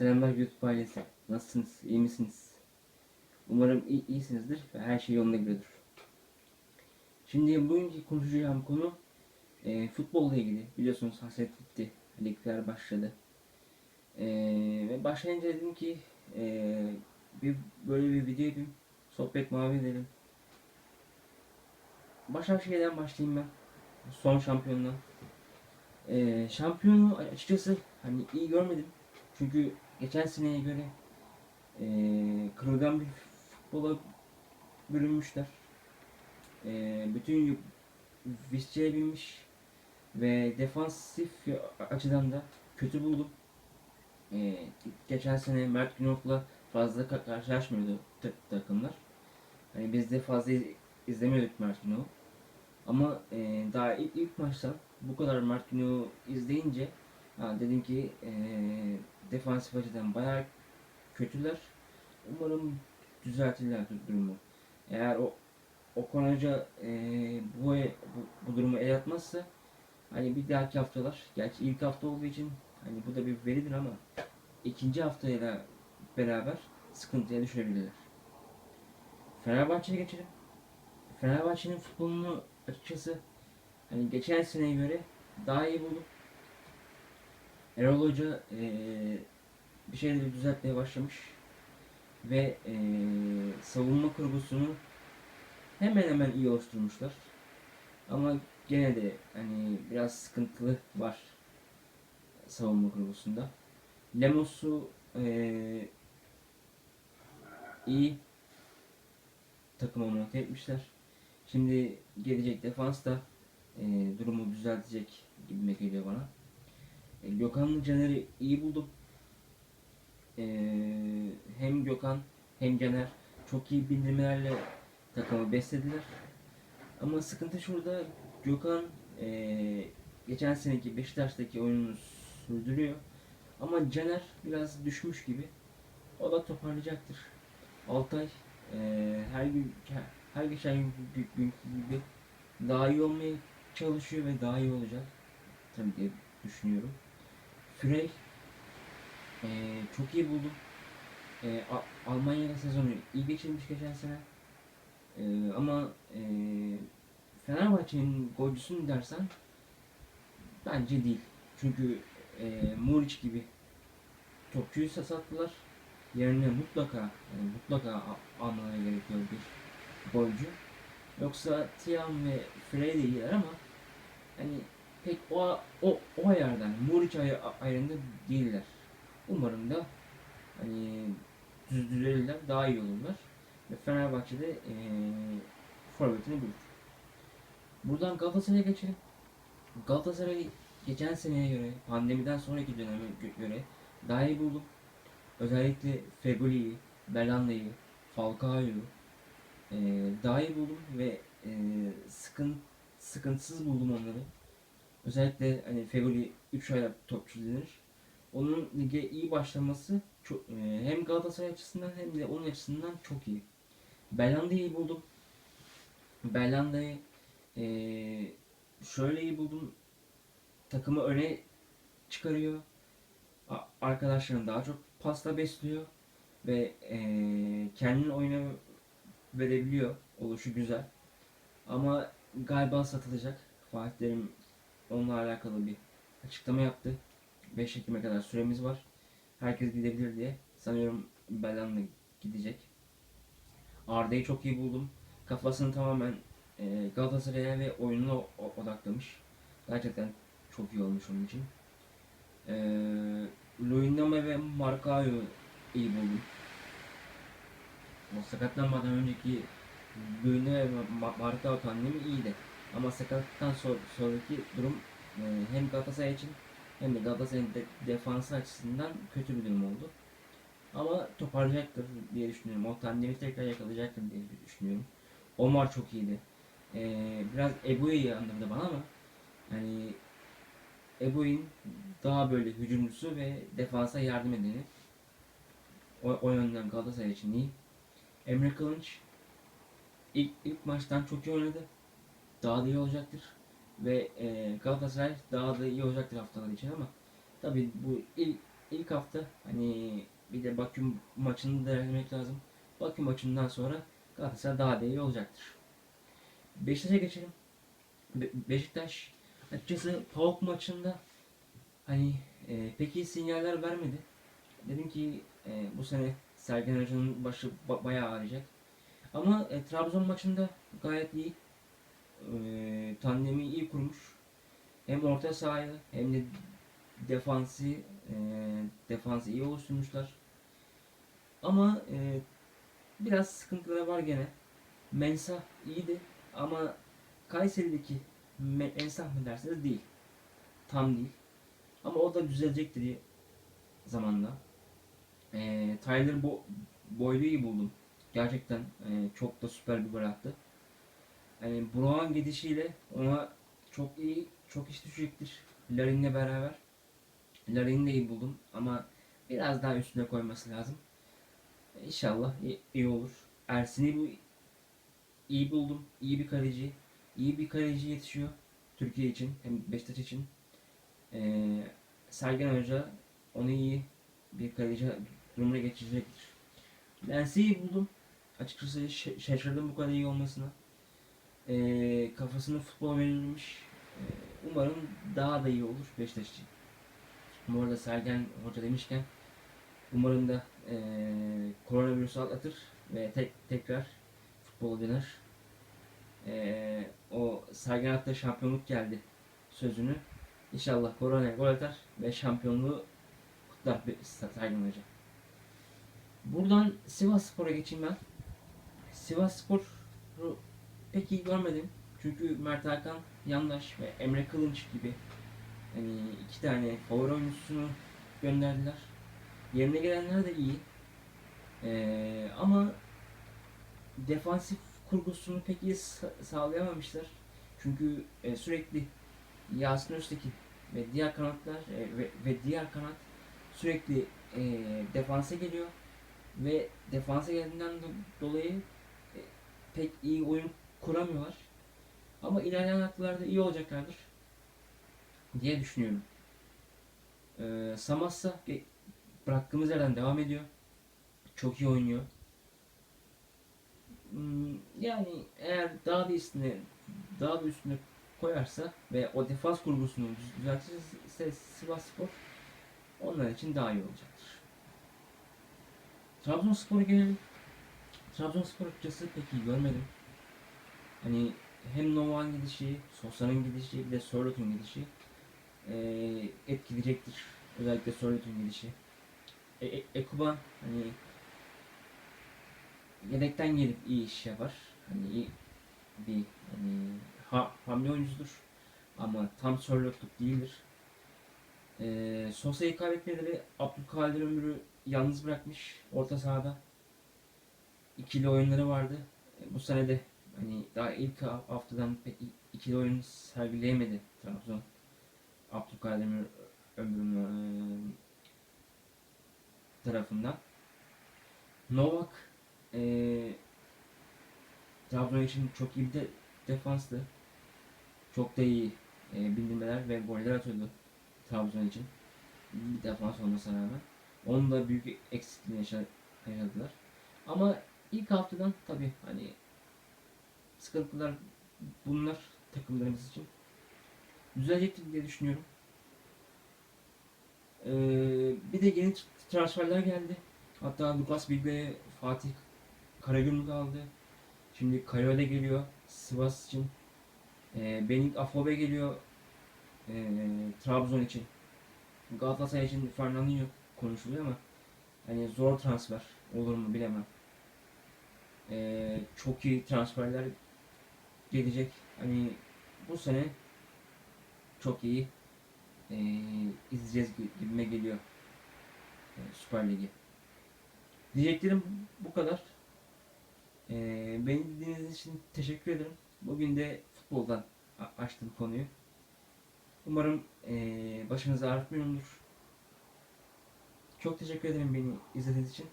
Selamlar YouTube ailesi. Nasılsınız? İyi misiniz? Umarım iyi, iyisinizdir ve her şey yolunda gidiyordur. Şimdi bugünkü konuşacağım konu e, futbolla ilgili. Biliyorsunuz hasret bitti. Ligler başladı. E, ve başlayınca dedim ki e, bir böyle bir video yapayım. Sohbet muhabbet edelim. Şeyden başlayayım ben. Son şampiyonluğa. E, şampiyonu açıkçası hani iyi görmedim. Çünkü geçen seneye göre eee kırılgan bir futbola bürünmüşler. Eee bütün Visca'ya binmiş ve defansif açıdan da kötü buldum. Eee, geçen sene Mert Günok'la fazla ka- karşılaşmıyordu ta- takımlar. Hani biz de fazla iz- izlemiyorduk Mert Günok'u. Ama eee, daha ilk, ilk maçta bu kadar Mert Günok'u izleyince Ha, dedim ki eee defansif açıdan bayağı kötüler. Umarım düzeltirler du- durumu. Eğer o Okan Hoca eee, bu, bu, bu durumu el atmazsa hani bir dahaki haftalar gerçi ilk hafta olduğu için hani bu da bir veridir ama ikinci haftayla beraber sıkıntıya düşebilirler. Fenerbahçe'ye geçelim. Fenerbahçe'nin futbolunu açıkçası hani geçen seneye göre daha iyi buldum. Erol Hoca eee, bir şeyleri düzeltmeye başlamış ve eee, savunma kurgusunu hemen hemen iyi oluşturmuşlar. Ama gene de hani biraz sıkıntılı var savunma kurgusunda. Lemos'u eee, iyi takıma monte etmişler. Şimdi gelecek defans da eee, durumu düzeltecek gibi geliyor bana. E, Gökhan'la Caner'i iyi buldum. E, hem Gökhan hem Caner çok iyi bindirmelerle takımı beslediler. Ama sıkıntı şurada Gökhan e, geçen seneki Beşiktaş'taki oyununu sürdürüyor. Ama Caner biraz düşmüş gibi. O da toparlayacaktır. Altay e, her gün her, geçen gün gün- günkü gibi daha iyi olmaya çalışıyor ve daha iyi olacak. Tabii diye düşünüyorum. Frey eee, çok iyi buldum. A- Almanya'da sezonu iyi geçirmiş geçen sene. Eee, ama eee Fenerbahçe'nin golcüsü mü dersen bence değil. Çünkü eee Muriç gibi topçuyu sattılar. Yerine mutlaka yani mutlaka a- almaya gerekiyor bir golcü. Yoksa Tiam ve Frey de iyiler ama hani pek o o o ayardan Muriç ay ayarında değiller. Umarım da hani düz düzelirler, daha iyi olurlar. Ve Fenerbahçe'de eee forvetini bulur. Buradan Galatasaray'a geçelim. Galatasaray geçen seneye göre, pandemiden sonraki döneme gö- göre daha iyi buldum. Özellikle Fegoli'yi, Belanda'yı, Falcao'yu eee daha iyi buldum ve eee sıkın, sıkıntısız buldum onları. Özellikle hani Fegoli 3 ayda topçu denir. Onun lige iyi başlaması çok, e, hem Galatasaray açısından hem de onun açısından çok iyi. Belhanda'yı iyi buldum. Belhanda'yı e, şöyle iyi buldum. Takımı öne çıkarıyor. A- Arkadaşlarını daha çok pasla besliyor. Ve e, kendini oyuna verebiliyor. Oluşu güzel. Ama galiba satılacak. Fatih Terim onunla alakalı bir açıklama yaptı. 5 Ekim'e kadar süremiz var. Herkes gidebilir diye. Sanıyorum Belan'la gidecek. Arda'yı çok iyi buldum. Kafasını tamamen e, Galatasaray'a ve oyununa odaklamış. Gerçekten çok iyi olmuş onun için. E, ve Marcao'yu iyi buldum. O sakatlanmadan önceki Luyendama ve Ma- Marcao tandemi iyiydi. Ama sakatlıktan so- sonraki durum e, hem Galatasaray için hem de Galatasaray'ın de, defansı açısından kötü bir durum oldu. Ama toparlayacaktır diye düşünüyorum. O tandemi tekrar yakalayacaktır diye düşünüyorum. Omar çok iyiydi. E, biraz Ebu'yu andırdı bana ama hani Ebu'nin daha böyle hücumcusu ve defansa yardım edeni. O, o yönden Galatasaray için iyi. Emre Kılınç ilk, ilk maçtan çok iyi oynadı. Daha da iyi olacaktır. Ve e, Galatasaray daha da iyi olacaktır haftalar için ama tabi bu ilk ilk hafta hani Bakü maçını değerlendirmek lazım. Bakü maçından sonra Galatasaray daha da iyi olacaktır. Beşiktaş'a geçelim. Be- Beşiktaş açıkçası PAOK maçında hani e, pek iyi sinyaller vermedi. Dedim ki e, bu sene Sergen Hoca'nın başı ba- bayağı ağrıyacak. Ama e, Trabzon maçında gayet iyi. E, tandemi iyi kurmuş. Hem orta sahayı hem de defansı e, defansı iyi oluşturmuşlar. Ama e, biraz sıkıntıları var gene. Mensah iyiydi ama Kayseri'deki Me- Mensah mı derseniz değil. Tam değil. Ama o da düzelecektir diye zamanla. E, Tyler Bo- Boyd'u buldum. Gerçekten e, çok da süper bir gol. Yani Brown gidişiyle ona çok iyi, çok iş düşecektir. Larin'le beraber. Larin'i de iyi buldum ama biraz daha üstüne koyması lazım. İnşallah iyi, iyi olur. Ersin'i bu iyi buldum. İyi bir kaleci. İyi bir kaleci yetişiyor. Türkiye için hem Beşiktaş için. Ee, Sergen Hoca onu iyi bir kaleci durumuna geçirecektir. Lens'i iyi buldum. Açıkçası şa- şaşırdım bu kadar iyi olmasına. Ee, kafasını futbol verilmiş. Ee, umarım daha da iyi olur Beşiktaş için. Bu arada Sergen Hoca demişken umarım da ee, koronavirüsü atlatır ve tek, tekrar futbola döner. Ee, o Sergen hatta şampiyonluk geldi sözünü. İnşallah koronaya gol atar ve şampiyonluğu kutlar bir- Sergen Hoca. Buradan Sivas Spor'a geçeyim ben. Sivas Spor'u pek iyi görmedim. Çünkü Mert Hakan Yandaş ve Emre Kılınç gibi hani iki tane favori oyuncusunu gönderdiler. Yerine gelenler de iyi. Ee, ama defansif kurgusunu pek iyi sa- sağlayamamışlar. Çünkü e, sürekli Yasin Öztekin ve diğer kanatlar e, ve, ve diğer kanat sürekli e, defansa geliyor ve defansa geldiğinden do- dolayı e, pek iyi oyun kuramıyorlar. Ama ilerleyen haftalarda iyi olacaklardır diye düşünüyorum. Ee, Samassa bıraktığımız yerden devam ediyor. Çok iyi oynuyor. Hmm, Yani eğer daha da üstüne daha da üstüne koyarsa ve o defans kurgusunu düz- düzeltirse Sivas Spor onlar için daha iyi olacaktır. Trabzonspor'a gelelim. Trabzonspor açıkçası pek iyi görmedim. Hani hem Novak'ın gidişi, Sosa'nın gidişi, bir de Sörlot'un gidişi eee etkileyecektir. Özellikle Sörlot'un gidişi. E, e, Ekuban hani yedekten gelip iyi iş yapar. Hani iyi bir hani ha, hamle oyuncudur. Ama tam Sörlotluk değildir. Eee Sosa'yı kaybetmeleri Abdülkadir Ömür'ü yalnız bırakmış orta sahada. İkili oyunları vardı. E, Bu sene de hani daha ilk ha- haftadan pek ikili oyun sergileyemedi Trabzon. Abdülkadir eee, tarafından. Novak eee Trabzon için çok iyi bir de defanstı. Çok da iyi e, bindirmeler ve goller atıyordu Trabzon için. Bir defans olmasına rağmen. Onun da büyük eksikliğini yaşa- yaşadılar. Ama ilk haftadan tabi hani sıkıntılar bunlar takımlarımız için. Düzelecektir diye düşünüyorum. Ee, bir de yeni transferler geldi. Hatta Lucas Bilge, Fatih Karagümrük aldı. Şimdi Kayode geliyor Sivas için. Ee, Benik Afobe geliyor ee, Trabzon için. Galatasaray için Fernandinho konuşuluyor ama hani zor transfer olur mu bilemem. Ee, çok iyi transferler gelecek. Hani bu sene çok iyi ee, izleyeceğiz gi- gibime geliyor ee, Süper Ligi. Diyeceklerim bu kadar. Ee, beni dinlediğiniz için teşekkür ederim. Bugün de futboldan açtım konuyu. Umarım ee, başınızı ağrıtmıyorumdur. Çok teşekkür ederim beni izlediğiniz için.